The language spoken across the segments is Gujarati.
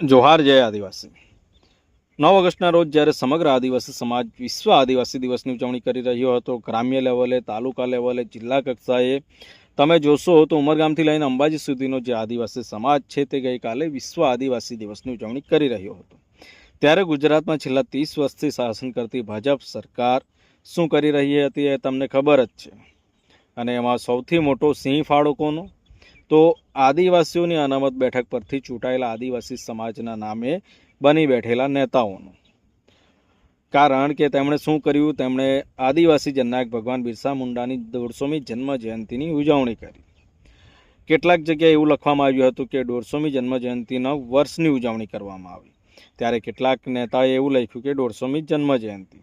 જોહાર જય આદિવાસી. નવ ઓગસ્ટના રોજ જ્યારે સમગ્ર આદિવાસી સમાજ, વિશ્વ આદિવાસી દિવસની ઉજવણી કરી રહ્યો હતો, ગ્રામ્ય લેવલે, તાલુકા લેવલે, જિલ્લા કક્ષાએ, તમે જોશો તો ઉમરગામથી લઈને અંબાજી સુધીનો જે આદિવાસી સમાજ છે તે ગઈકાલે વિશ્વ આદિવાસી દિવસની ઉજવણી કરી રહ્યો હતો. ત્યારે ગુજરાતમાં છેલ્લા ત્રીસ વર્ષથી શાસન કરતી ભાજપ સરકાર શું કરી રહી હતી એ તમને ખબર જ છે. અને એમાં સૌથી મોટો સિંહ ફાળો કોનો? તો આદિવાસીઓની અનામત બેઠક પરથી ચૂંટાયેલા આદિવાસી સમાજના નામે બની બેઠેલા નેતાઓનું. કારણ કે તેમણે શું કર્યું? તેમણે આદિવાસી જનનાયક ભગવાન બિરસા મુંડાની દોઢસોમી જન્મ જયંતિની ઉજવણી કરી. કેટલાક જગ્યાએ એવું લખવામાં આવ્યું હતું કે દોઢસોમી જન્મ જયંતિના વર્ષની ઉજવણી કરવામાં આવી. ત્યારે કેટલાક નેતાએ એવું લખ્યું કે દોઢસોમી જન્મ જયંતિ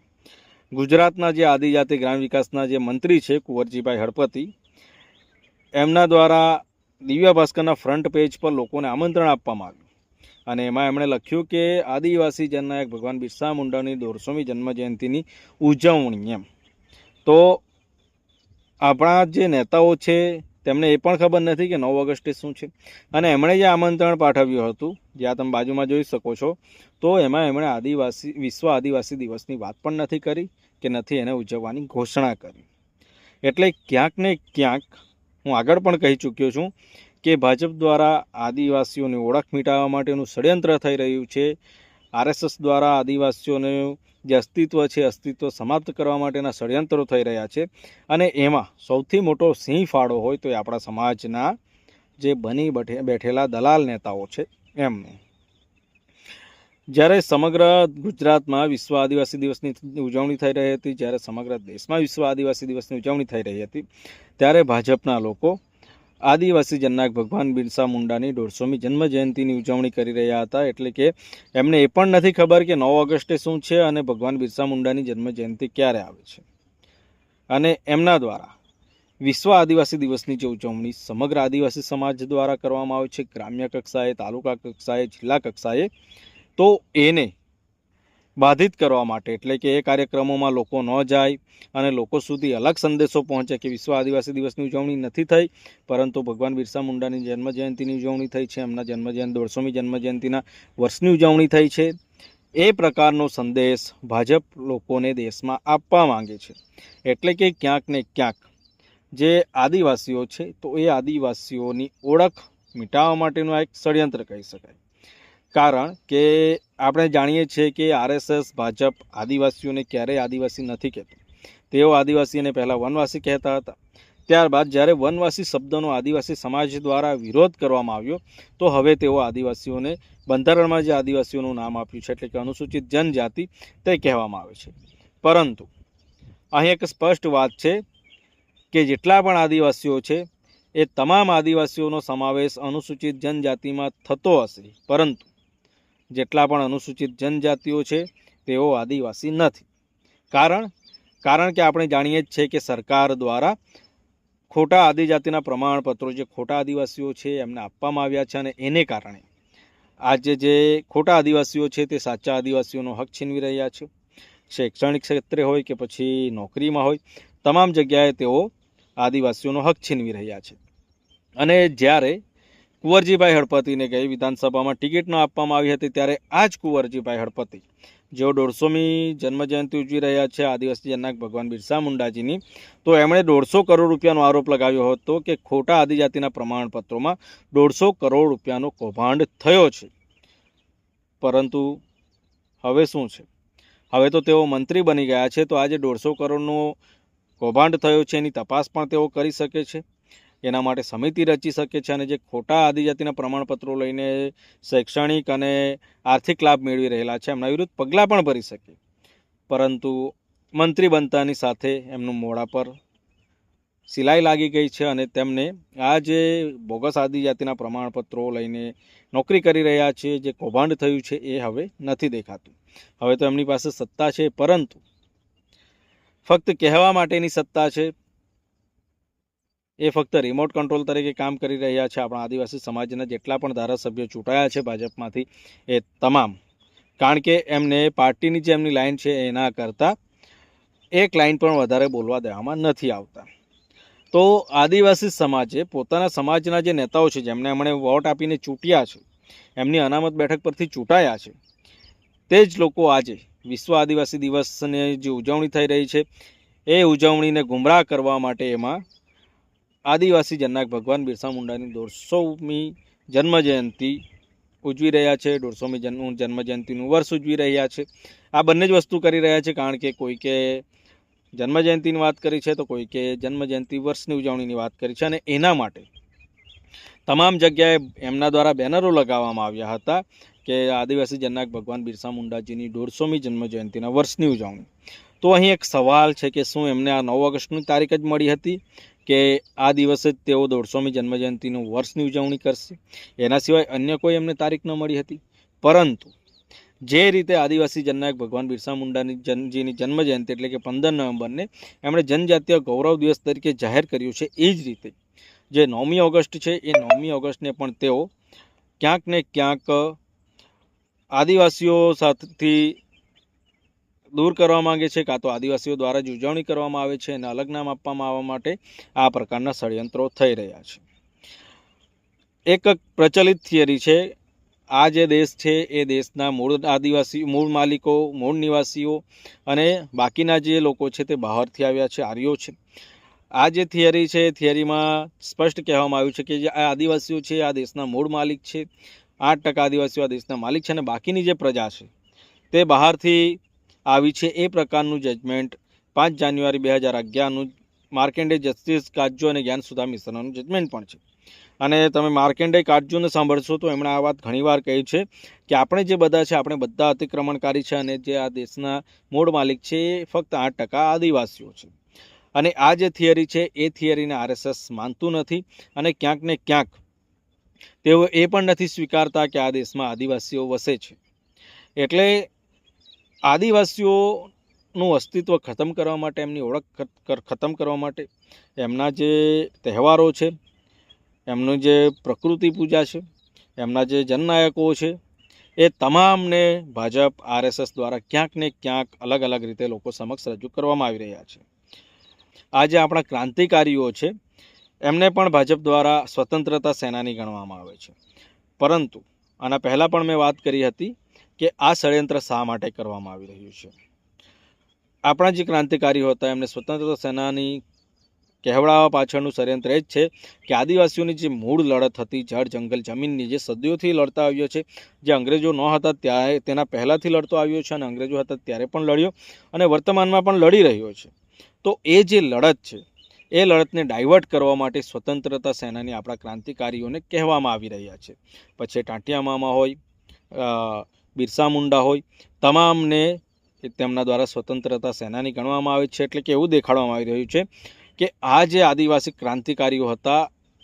ગુજરાતના જે આદિજાતિ ગ્રામ વિકાસના જે મંત્રી છે કુંવરજીભાઈ હળપતિ, એમના દ્વારા દિવ્ય ભાસ્કરના ફ્રન્ટ પેજ પર લોકોને આમંત્રણ આપવામાં આવ્યું. અને એમાં એમણે લખ્યું કે, આદિવાસી જનનાયક ભગવાન બિરસા મુંડાની દોઢસોમી જન્મજયંતિની ઉજવણી એમ. તો આપણા જે નેતાઓ છે, તેમને એ પણ ખબર નથી કે નવ ઓગસ્ટે શું છે. અને એમણે જે આમંત્રણ પાઠવ્યું હતું જ્યાં તમે બાજુમાં જોઈ શકો છો, તો એમાં એમણે આદિવાસી, વિશ્વ આદિવાસી દિવસની વાત પણ નથી કરી કે નથી એને ઉજવવાની ઘોષણા કરી. એટલે ક્યાંક ને ક્યાંક હું આગળ પણ કહી ચૂક્યો છું કે ભાજપ દ્વારા આદિવાસીઓની ઓળખ મિટાવવા માટેનું ષડયંત્ર થઈ રહ્યું છે. આરએસએસ દ્વારા આદિવાસીઓનું જે અસ્તિત્વ છે, અસ્તિત્વ સમાપ્ત કરવા માટેના ષડયંત્રો થઈ રહ્યા છે અને એમાં સૌથી મોટો સિંહ ફાળો હોય તો એ આપણા સમાજના જે બની બેઠે, બેઠેલા દલાલ નેતાઓ છે એમનો. જ્યારે સમગ્ર ગુજરાતમાં વિશ્વ આદિવાસી દિવસની ઉજવણી થઈ રહી હતી, જ્યારે સમગ્ર દેશમાં વિશ્વ આદિવાસી દિવસની ઉજવણી થઈ રહી હતી, ત્યારે ભાજપના લોકો આદિવાસી જનનાયક ભગવાન બિરસા મુંડાની દોઢસોમી જન્મ જયંતિની ઉજવણી કરી રહ્યા હતા. એટલે કે એમને એ પણ નથી ખબર કે નવ ઓગસ્ટે શું છે અને ભગવાન બિરસા મુંડાની જન્મ જયંતિ ક્યારે આવે છે. અને એમના દ્વારા વિશ્વ આદિવાસી દિવસની જે ઉજવણી સમગ્ર આદિવાસી સમાજ દ્વારા કરવામાં આવે છે. ગ્રામ્ય કક્ષાએ, તાલુકા કક્ષાએ, જિલ્લા કક્ષાએ તો એને બાધિત કરવા માટે, એટલે કે એ કાર્યક્રમોમાં લોકો ન જાય અને લોકો સુધી અલગ સંદેશો પહોંચે કે વિશ્વ આદિવાસી દિવસની ઉજવણી નથી થઈ, પરંતુ ભગવાન બિરસા મુંડાની જન્મજયંતિની ઉજવણી થઈ છે, એમના જન્મજયંતિ, દોઢસોમી જન્મ જયંતિના વર્ષની ઉજવણી થઈ છે. એ પ્રકારનો સંદેશ ભાજપ લોકોને દેશમાં આપવા માંગે છે. એટલે કે ક્યાંક ને ક્યાંક જે આદિવાસીઓ છે, તો એ આદિવાસીઓની ઓળખ મિટાવવા માટેનું આ એક ષડયંત્ર કહી શકાય. કારણ કે આપણે જાણીએ છીએ કે આરએસએસ, ભાજપ આદિવાસીઓને ક્યારેય આદિવાસી નથી કહેતા. તેઓ આદિવાસીને પહેલાં વનવાસી કહેતા હતા. ત્યારબાદ જ્યારે વનવાસી શબ્દનો આદિવાસી સમાજ દ્વારા વિરોધ કરવામાં આવ્યો, તો હવે તેઓ આદિવાસીઓને બંધારણમાં જે આદિવાસીઓનું નામ આપ્યું છે એટલે કે અનુસૂચિત જનજાતિ તે કહેવામાં આવે છે. પરંતુ અહીં એક સ્પષ્ટ વાત છે કે જેટલા પણ આદિવાસીઓ છે, એ તમામ આદિવાસીઓનો સમાવેશ અનુસૂચિત જનજાતિમાં થતો હશે. પરંતુ જેટલા પણ અનુસૂચિત જનજાતિઓ છે, તેઓ આદિવાસી નથી. કારણ? કારણ કે આપણે જાણીએ જ છે કે સરકાર દ્વારા ખોટા આદિજાતિના પ્રમાણપત્રો, જે ખોટા આદિવાસીઓ છે, એમને આપવામાં આવ્યા છે અને એને કારણે આજે જે ખોટા આદિવાસીઓ છે, તે સાચા આદિવાસીઓનો હક છીનવી રહ્યા છે. શૈક્ષણિક ક્ષેત્રે હોય કે પછી નોકરીમાં હોય, તમામ જગ્યાએ તેઓ આદિવાસીઓનો હક છીનવી રહ્યા છે. અને જ્યારે કુંવરજીભાઈ હળપતિને ગઈ વિધાનસભામાં ટિકિટ ન આપવામાં આવી હતી ત્યારે આ જ કુંવરજીભાઈ હળપતિ, જેઓ દોઢસોમી જન્મજયંતિ ઉજવી રહ્યા છે, આદિવાસી જનક ભગવાન બિરસા મુંડાજીની. તો એમણે દોઢસો કરોડ રૂપિયાનો આરોપ લગાવ્યો હતો કે ખોટા આદિજાતિના પ્રમાણપત્રોમાં દોઢસો કરોડ રૂપિયાનો કૌભાંડ થયો છે. પરંતુ હવે શું છે? હવે તો તેઓ મંત્રી બની ગયા છે, તો આજે દોઢસો કરોડનો કૌભાંડ થયો છે, એની તપાસ પણ તેઓ કરી શકે છે. એના માટે સમિતિ રચી શકે છે અને જે ખોટા આદિજાતિના પ્રમાણપત્રો લઈને શૈક્ષણિક અને આર્થિક લાભ મેળવી રહેલા છે, એમના વિરુદ્ધ પગલાં પણ ભરી શકે. પરંતુ મંત્રી બનતાની સાથે એમનું મોડા પર સિલાઈ લાગી ગઈ છે અને તેમને આ જે બોગસ આદિજાતિના પ્રમાણપત્રો લઈને નોકરી કરી રહ્યા છે, જે કૌભાંડ થયું છે, એ હવે નથી દેખાતું. હવે તો એમની પાસે સત્તા છે, પરંતુ ફક્ત કહેવા માટેની સત્તા છે એ ફક્ત રિમોટ કંટ્રોલ તરીકે કામ કરી રહ્યા છે આપણા આદિવાસી સમાજના જેટલા પણ ધારાસભ્યો ચૂંટાયા છે ભાજપમાંથી, એ તમામ. કારણ કે એમને પાર્ટીની જે એમની લાઈન છે એના કરતાં એક લાઇન પણ વધારે બોલવા દેવામાં નથી આવતા. તો આદિવાસી સમાજે, પોતાના સમાજના જે નેતાઓ છે, જેમને એમણે વોટ આપીને ચૂંટ્યા છે, એમની અનામત બેઠક પરથી ચૂંટાયા છે, તે જ લોકો આજે વિશ્વ આદિવાસી દિવસની જે ઉજવણી થઈ રહી છે, એ ઉજવણીને ગુમરાહ કરવા માટે એમાં આદિવાસી જનનાયક ભગવાન બિરસા મુંડાની દોઢસોમી જન્મજયંતિ ઉજવી રહ્યા છે. દોઢસોમી જન્મ જન્મજયંતિનું વર્ષ ઉજવી રહ્યા છે. આ બંને જ વસ્તુ કરી રહ્યા છે કારણ કે કોઈકે જન્મજયંતિની વાત કરી છે તો કોઈકે જન્મજયંતિ વર્ષની ઉજવણીની વાત કરી છે અને એના માટે તમામ જગ્યાએ એમના દ્વારા બેનરો લગાવવામાં આવ્યા હતા કે આદિવાસી જનનાયક ભગવાન બિરસા મુંડાજીની દોઢસોમી જન્મજયંતિના વર્ષની ઉજવણી. તો અહીં એક સવાલ છે કે શું એમને આ નવ ઓગસ્ટની તારીખ જ મળી હતી? કે આ દિવસે જ તેઓ દોઢસોમી જન્મજયંતિનું વર્ષની ઉજવણી કરશે. એના સિવાય અન્ય કોઈ એમને તારીખ ન મળી હતી. પરંતુ જે રીતે આદિવાસી જનનાયક ભગવાન બિરસા મુંડાની જનજીની જન્મજયંતિ એટલે કે પંદર નવેમ્બરને એમણે જનજાતીય ગૌરવ દિવસ તરીકે જાહેર કર્યું છે, એ જ રીતે જે નવમી ઓગસ્ટ છે, એ નવમી ઓગસ્ટને પણ તેઓ ક્યાંક ને ક્યાંક આદિવાસીઓ સાથેથી દૂર કરવા માંગે છે કાં તો આદિવાસીઓ દ્વારા જ ઉજવણી કરવામાં આવે છે અને અલગ નામ આપવામાં આવવા માટે આ પ્રકારના ષડયંત્રો થઈ રહ્યા છે. એક પ્રચલિત થિયરી છે, આ જે દેશ છે એ દેશના મૂળ આદિવાસી, મૂળ માલિકો, મૂળ નિવાસીઓ અને બાકીના જે લોકો છે તે બહારથી આવ્યા છે, આર્યો છે. આ જે થિયરી છે થિયરીમાં સ્પષ્ટ કહેવામાં આવ્યું છે કે જે આ આદિવાસીઓ છે, આ દેશના મૂળ માલિક છે. આઠ ટકા આદિવાસીઓ આ દેશના માલિક છે અને બાકીની જે પ્રજા છે તે બહારથી આવી છે. એ પ્રકારનું જજમેન્ટ પાંચ જાન્યુઆરી બે હજાર અગિયારનું માર્કેન્ડે જસ્ટિસ કાજુ અને જ્ઞાન સુધા મિશ્રાનું જજમેન્ટ પણ છે. અને તમે માર્કેન્ડે કાજુને સાંભળશો તો એમણે આ વાત ઘણીવાર કહી છે કે આપણે જે બધા છે, આપણે બધા અતિક્રમણકારી છે અને જે આ દેશના મૂળ માલિક છે, એ ફક્ત આઠ ટકા આદિવાસીઓ છે. અને આ જે થિયરી છે, એ થિયરીને આરએસએસ માનતું નથી અને ક્યાંક ને ક્યાંક તેઓ એ પણ નથી સ્વીકારતા કે આ દેશમાં આદિવાસીઓ વસે છે. એટલે આદિવાસીઓનું અસ્તિત્વ ખતમ કરવા માટે, એમની ઓળખ ખતમ કરવા માટે એમના જે તહેવારો છે, એમનું જે પ્રકૃતિ પૂજા છે, એમના જે જનનાયકો છે, એ તમામને ભાજપ, આરએસએસ દ્વારા ક્યાંક ને ક્યાંક અલગ અલગ રીતે લોકો સમક્ષ રજૂ કરવામાં આવી રહ્યા છે. આજે આપણા ક્રાંતિકારીઓ છે, એમને પણ ભાજપ દ્વારા સ્વતંત્રતા સેનાની ગણવામાં આવે છે. પરંતુ આના પહેલાં પણ મેં વાત કરી હતી કે આ ષડયંત્ર શા માટે કરવામાં આવી રહ્યું છે? આપણા જે ક્રાંતિકારીઓ હતા, એમને સ્વતંત્રતા સેનાની કહેવડાવવા પાછળનું ષડયંત્ર એ જ છે કે આદિવાસીઓની જે મૂળ લડત હતી, જળ, જંગલ, જમીનની જે સદીઓથી લડતા આવ્યો છે, જે અંગ્રેજો ન હતા ત્યારે, તેના પહેલાંથી લડતો આવ્યો છે અને અંગ્રેજો હતા ત્યારે પણ લડ્યો અને વર્તમાનમાં પણ લડી રહ્યો છે. તો એ જે લડત છે, એ લડતને ડાયવર્ટ કરવા માટે સ્વતંત્રતા સેનાની આપણા ક્રાંતિકારીઓને કહેવામાં આવી રહ્યા છે. પછી ટાંટિયા મામા હોય બિરસા મુંડા હોય, તમામને તેમના દ્વારા સ્વતંત્રતા સેનાની ગણવામાં આવે છે, એટલે કે એવું દેખાડવામાં આવી રહ્યું છે કે આ જે આદિવાસી ક્રાંતિકારીઓ હતા,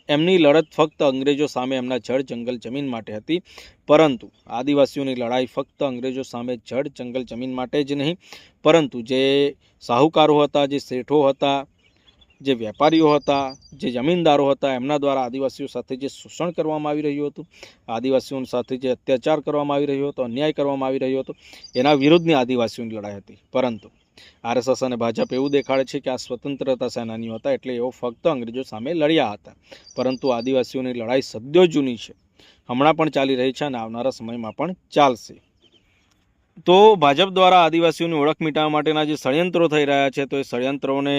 એમની લડત ફક્ત અંગ્રેજો સામે એમના જળ જંગલ જમીન માટે હતી, પરંતુ આદિવાસીઓની લડાઈ ફક્ત અંગ્રેજો સામે જળ જંગલ જમીન માટે જ નહીં, પરંતુ જે સાહુકારો હતા, જે શેઠો હતા જે વેપારીઓ હતા, જે જમીનદારો હતા, એમના દ્વારા આદિવાસીઓ સાથે જે શોષણ કરવામાં આવી રહ્યું હતું આદિવાસીઓ સાથે જે અત્યાચાર કરવામાં આવી રહ્યો હતો, અન્યાય કરવામાં આવી રહ્યો હતો, એના વિરુદ્ધની આદિવાસીઓની લડાઈ હતી. પરંતુ આરએસએસ અને ભાજપ એવું દેખાડે છે કે આ સ્વતંત્રતા સેનાનીઓ હતા એટલે એઓ ફક્ત અંગ્રેજો સામે લડ્યા હતા. પરંતુ આદિવાસીઓની લડાઈ સદ્યો જૂની છે. હમણાં પણ ચાલી રહી છે અને આવનારા સમયમાં પણ ચાલશે. તો ભાજપ દ્વારા આદિવાસીઓની ઓળખ મિટાવવા માટેના જે ષડયંત્રો થઈ રહ્યા છે, તો એ ષડયંત્રોને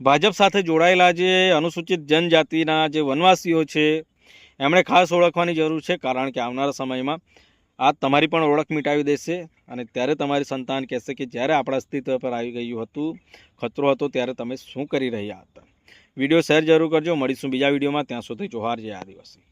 ભાજપ સાથે જોડાયેલા જે અનુસૂચિત જનજાતિના જે વનવાસીઓ છે, એમણે ખાસ ઓળખવાની જરૂર છે, કારણ કે આવનારા સમયમાં આ તમારી પણ ઓળખ મિટાવી દેશે અને ત્યારે તમારી સંતાન કહેશે કે જ્યારે આપણા અસ્તિત્વ પર આવી ગયું હતું, ખતરો હતો, ત્યારે તમે શું કરી રહ્યા હતા. વીડિયો શેર જરૂર કરજો. મળીશું બીજા વિડીયોમાં. ત્યાં સુધી જોહાર જય આદિવાસી.